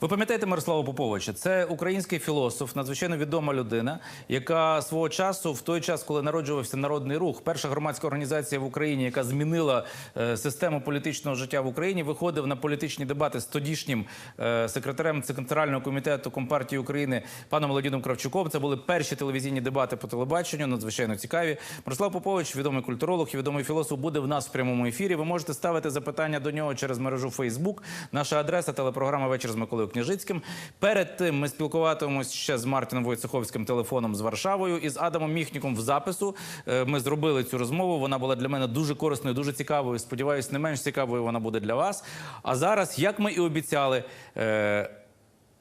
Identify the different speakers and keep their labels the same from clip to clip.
Speaker 1: Ви пам'ятаєте Мирослава Поповича? Це український філософ, надзвичайно відома людина, яка свого часу, в той час, коли народжувався народний рух, перша громадська організація в Україні, яка змінила е, систему політичного життя в Україні, виходив на політичні дебати з тодішнім е, секретарем Центрального комітету Компартії України паном Володимиром Кравчуком. Це були перші телевізійні дебати по телебаченню, надзвичайно цікаві. Мирослав Попович, відомий культуролог і відомий філософ, буде в нас в прямому ефірі. Ви можете ставити запитання до нього через мережу Фейсбук. Наша адреса телепрограма Вечір з Миколою Княжицьким. Перед тим ми спілкуватимемось ще з Мартіном Войцеховським телефоном з Варшавою і з Адамом Міхніком в запису. Е, Ми зробили цю розмову. Вона була для мене дуже корисною, дуже цікавою. Сподіваюсь, не менш цікавою вона буде для вас. А зараз, як ми і обіцяли, е,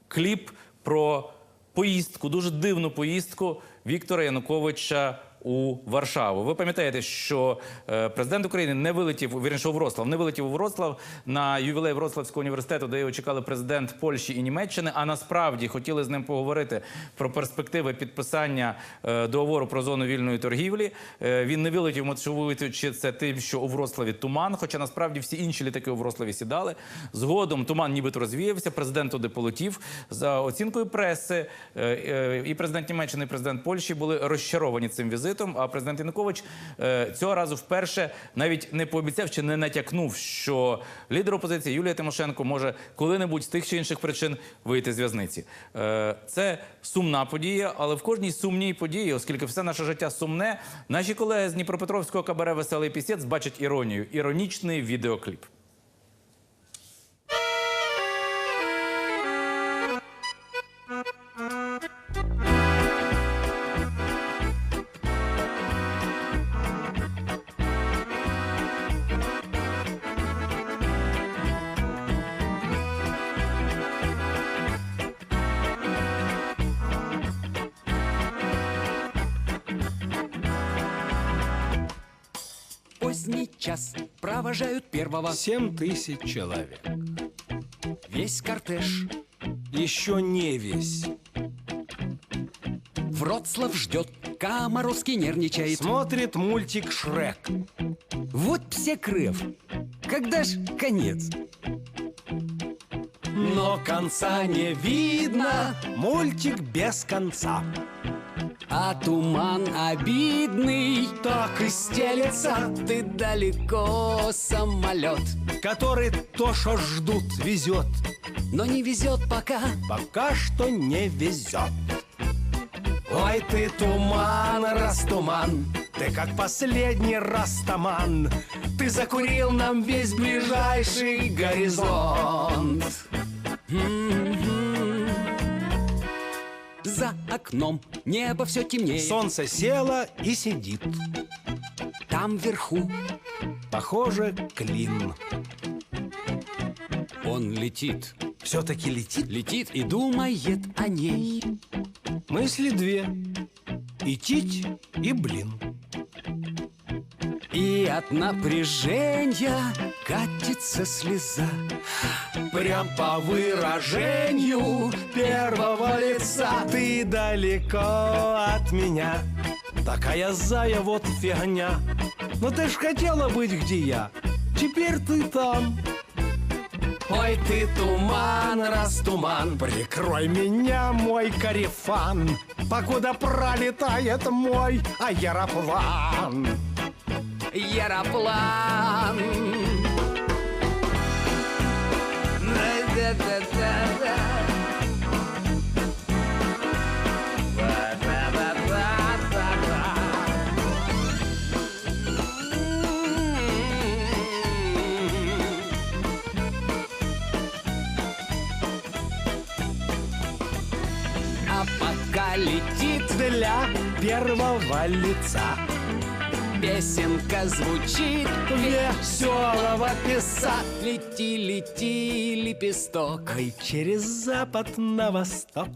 Speaker 1: кліп про поїздку, дуже дивну поїздку Віктора Януковича у Варшаву. Ви пам'ятаєте, що е, президент України не вилетів, вірніше, у Вроцлав, не вилетів у Вроцлав на ювілей Вроцлавського університету, де його чекали президент Польщі і Німеччини. А насправді хотіли з ним поговорити про перспективи підписання е, договору про зону вільної торгівлі. Е, він не вилетів, мотивуючи це тим, що у Вроцлаві туман. Хоча насправді всі інші літаки у Вроцлаві сідали. Згодом туман нібито розвіявся. Президент туди полетів. За оцінкою преси і президент Німеччини, і президент Польщі були розчаровані цим візитом. А президент Янукович е, цього разу вперше навіть не пообіцяв чи не натякнув, що лідер опозиції Юлія Тимошенко може коли-небудь з тих чи інших причин вийти з в'язниці. Е, Це сумна подія, але в кожній сумній події, оскільки все наше життя сумне, наші колеги з Дніпропетровського кабаре Веселий пісець бачать іронію. Іронічний відеокліп.
Speaker 2: Поздний час провожают первого
Speaker 3: Семь тысяч человек.
Speaker 2: Весь кортеж
Speaker 3: Еще не весь.
Speaker 2: Вроцлав ждет Комаровский нервничает
Speaker 3: Смотрит мультик Шрек.
Speaker 2: Вот все крыв Когда ж конец?
Speaker 3: Но конца не видно. Мультик без конца.
Speaker 2: А туман обидный
Speaker 3: Так и стелется,
Speaker 2: Ты далеко самолет
Speaker 3: который то, что ждут, везет.
Speaker 2: Но не везет пока
Speaker 3: Пока что не везет. Ой, ты туман, растуман, ты как последний растаман. Ты закурил нам весь ближайший горизонт.
Speaker 2: За окном небо все темнее
Speaker 3: Солнце село и сидит.
Speaker 2: Там вверху
Speaker 3: Похоже, клин.
Speaker 2: он летит
Speaker 3: Все-таки летит.
Speaker 2: Летит и думает о ней
Speaker 3: Мысли две. И тить, и блин.
Speaker 2: И от напряжения катится слеза
Speaker 3: Прям по выражению первого лица. Ты далеко от меня. Такая зая вот фигня. Но ты ж хотела быть где я. Теперь ты там. Ой, ты туман, раз туман Прикрой меня, мой карифан Покуда пролетает мой аэроплан.
Speaker 2: Яроплан А пока летит
Speaker 3: Для первого лица
Speaker 2: Песенка звучит.
Speaker 3: Веселого писа
Speaker 2: Лети, лети, лепесток.
Speaker 3: Ой, через запад на восток.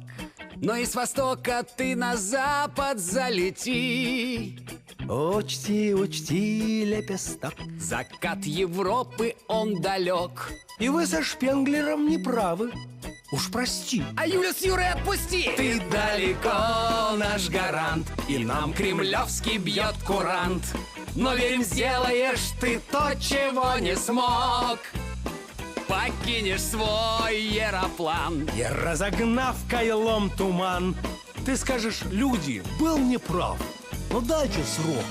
Speaker 2: Но из востока ты на запад залети.
Speaker 3: Учти, учти, лепесток.
Speaker 2: Закат Европы, он далек.
Speaker 3: И вы со Шпенглером не правы Уж прости
Speaker 2: А Юлю с Юрой отпусти
Speaker 3: Ты далеко наш гарант И нам кремлевский бьет курант
Speaker 2: Но верим, сделаешь ты то, чего не смог
Speaker 3: покинешь свой аэроплан.
Speaker 4: Я разогнав кайлом туман. Ты скажешь, люди, был неправ. Но дайте срок.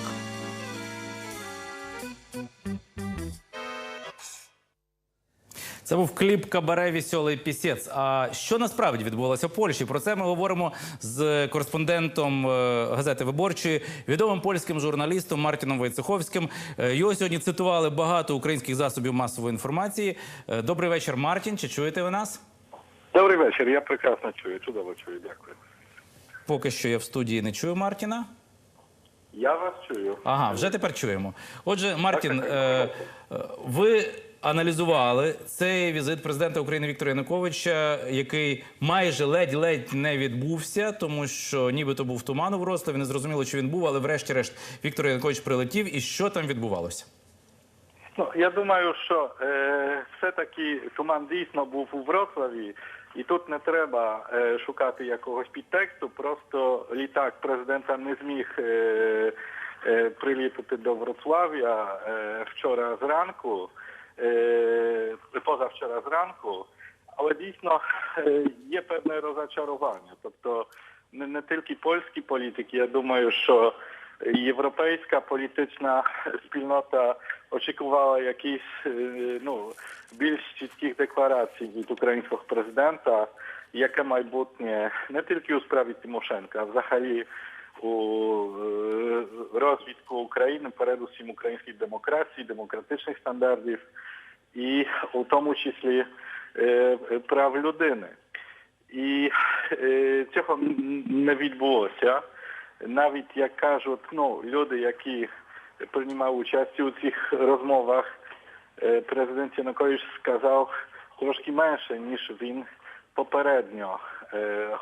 Speaker 1: Це був кліп Кабаре Вісьолий пісець. А що насправді відбувалося в Польщі? Про це ми говоримо з кореспондентом е, газети Виборчої, відомим польським журналістом Мартіном Войцеховським. Е, Його сьогодні цитували багато українських засобів масової інформації. Е, Добрий вечір, Мартін. Чи чуєте ви нас?
Speaker 5: Добрий вечір, я прекрасно чую, чудово чую, дякую.
Speaker 1: Поки що я в студії не чую Мартіна.
Speaker 5: Я вас чую.
Speaker 1: Ага, вже тепер чуємо. Отже, Мартін,
Speaker 5: так,
Speaker 1: ви аналізували цей візит президента України Віктора Януковича, який майже ледь-ледь не відбувся, тому що нібито був туман у Вроцлаві, не зрозуміло, чи він був, але врешті-решт Віктор Янукович прилетів. І що там відбувалося?
Speaker 5: Ну, я думаю, що е, все-таки туман дійсно був у Вроцлаві, і тут не треба е, шукати якогось підтексту, просто літак президента не зміг е, е, прилітати до Вроцлав'я е, вчора зранку, позавчора зранку, але дійсно е, є певне розчарування. Тобто не, не тільки польські політики, я думаю, що європейська політична спільнота очікувала якісь е, ну, більш чітких декларацій від українського президента, яке майбутнє не тільки у справі Тимошенка, а взагалі у е, розвитку України, передусім української демократії, демократичних стандартів і у тому числі е, прав людини. І е, цього не відбулося. Навіть як кажуть, ну люди, які приймали участь у цих розмовах, президент Янукович сказав трошки менше, ніж він попередньо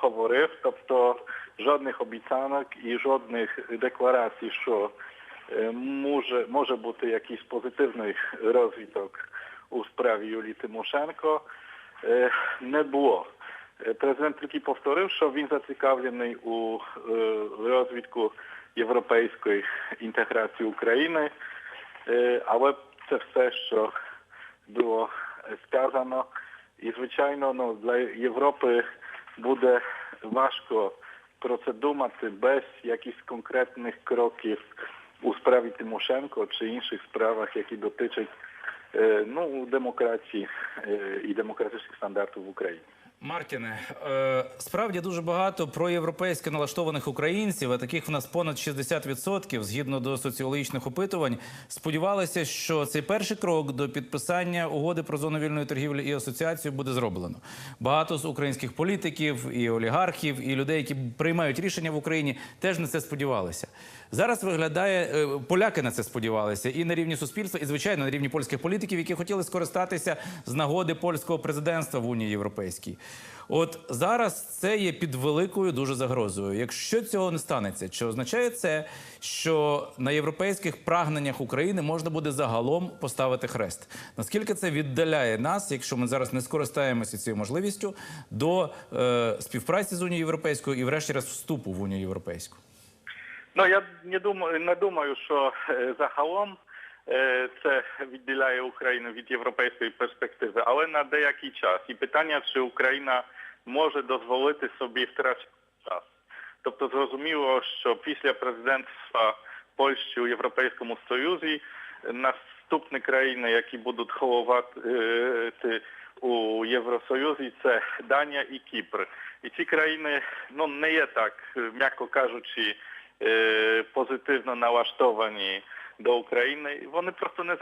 Speaker 5: говорив. Тобто жодних обіцянок і жодних декларацій, що е, може, може бути якийсь позитивний розвиток у справі Юлії Тимошенко, е, не було. Е, Президент тільки повторив, що він зацікавлений у розвитку європейської інтеграції України, але це все, що було сказано. І, звичайно, ну, для Європи буде важко про це думати без якихось конкретних кроків у справі Тимошенко чи інших справах, які дотичать е, ну, демократії е, і демократичних стандартів в Україні.
Speaker 1: Мартіне, е, справді дуже багато проєвропейськи налаштованих українців, а таких в нас понад 60%, згідно до соціологічних опитувань, сподівалися, що цей перший крок до підписання угоди про зону вільної торгівлі і асоціацію буде зроблено. Багато з українських політиків і олігархів, і людей, які приймають рішення в Україні, теж на це сподівалися. Зараз виглядає е, поляки на це сподівалися і на рівні суспільства, і звичайно на рівні польських політиків, які хотіли скористатися з нагоди польського президентства в Унії Європейській. От зараз це є під великою дуже загрозою. Якщо цього не станеться, чи означає це, що на європейських прагненнях України можна буде загалом поставити хрест? Наскільки це віддаляє нас, якщо ми зараз не скористаємося цією можливістю до е, співпраці з Унією Європейською і, врешті-решт, вступу в Унію Європейську?
Speaker 5: Ну я не думаю, не думаю, що е, загалом це відділяє Україну від європейської перспективи, але на деякий час. І питання, чи Україна може дозволити собі втрачати час. Тобто зрозуміло, що після президентства Польщі у Європейському Союзі е, наступні країни, які будуть головати у Євросоюзі, це Данія і Кіпр. І ці країни ну не є так, е, м'яко кажучи, е, позитивно налаштовані до України. Вони просто не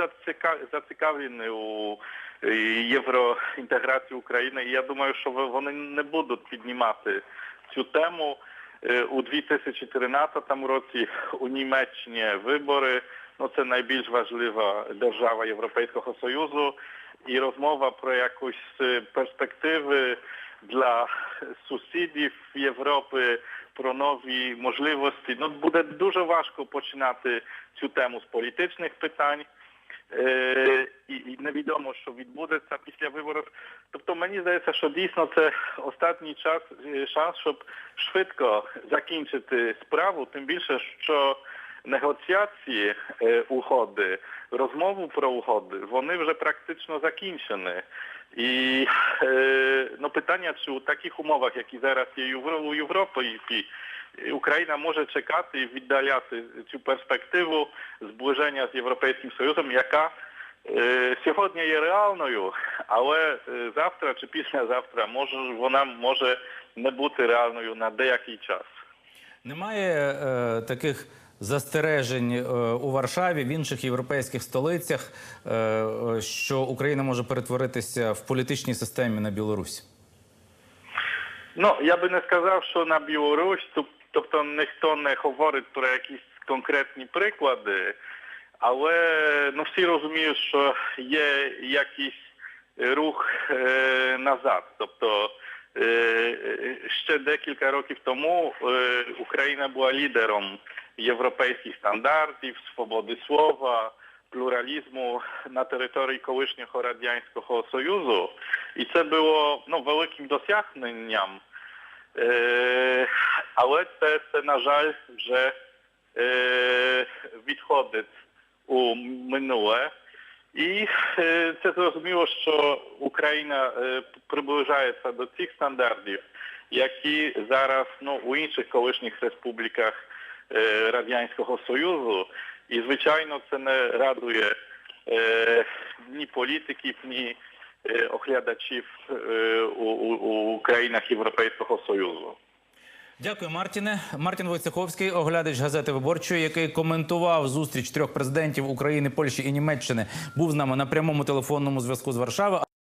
Speaker 5: зацікавлені у е, євроінтеграції України. І я думаю, що вони не будуть піднімати цю тему. Е, У 2013 році у Німеччині вибори. Ну це найбільш важлива держава Європейського Союзу, і розмова про якусь е, перспективи для сусідів Європи про нові можливості. Ну буде дуже важко починати цю тему з політичних питань. Е, і, і невідомо, що відбудеться після виборів. Тобто мені здається, що дійсно це останній час е, шанс, щоб швидко закінчити справу, тим більше, що негоціації е, угоди розмову про угоди, вони вже практично закінчені. І е, ну, питання, чи у таких умовах, які зараз є у Європі, Україна може чекати і віддаляти цю перспективу зближення з Європейським Союзом, яка е, сьогодні є реальною, але завтра чи післязавтра може вона може не бути реальною на деякий час.
Speaker 1: Немає е, таких застережень е, у Варшаві в інших європейських столицях, е, е, що Україна може перетворитися в політичній системі на Білорусь.
Speaker 5: Ну, я би не сказав, що на Білорусь, тоб- тобто ніхто не говорить про якісь конкретні приклади, але ну, всі розуміють, що є якийсь рух е, назад. Тобто ще декілька років тому Україна була лідером європейських стандартів, свободи слова, плюралізму на території колишнього Радянського Союзу. І це було ну, великим досягненням. Е, але це, це, на жаль, вже е, відходить у минуле. І е, це зрозуміло, що Україна е, приближається до цих стандартів, які зараз ну, у інших колишніх республіках Радянського Союзу. І, звичайно, це не радує е, ні політиків, ні е, оглядачів е, у країнах Європейського Союзу.
Speaker 1: Дякую, Мартіне. Мартін Войцеховський, оглядач газети Виборчої, який коментував зустріч трьох президентів України, Польщі і Німеччини, був з нами на прямому телефонному зв'язку з Варшави.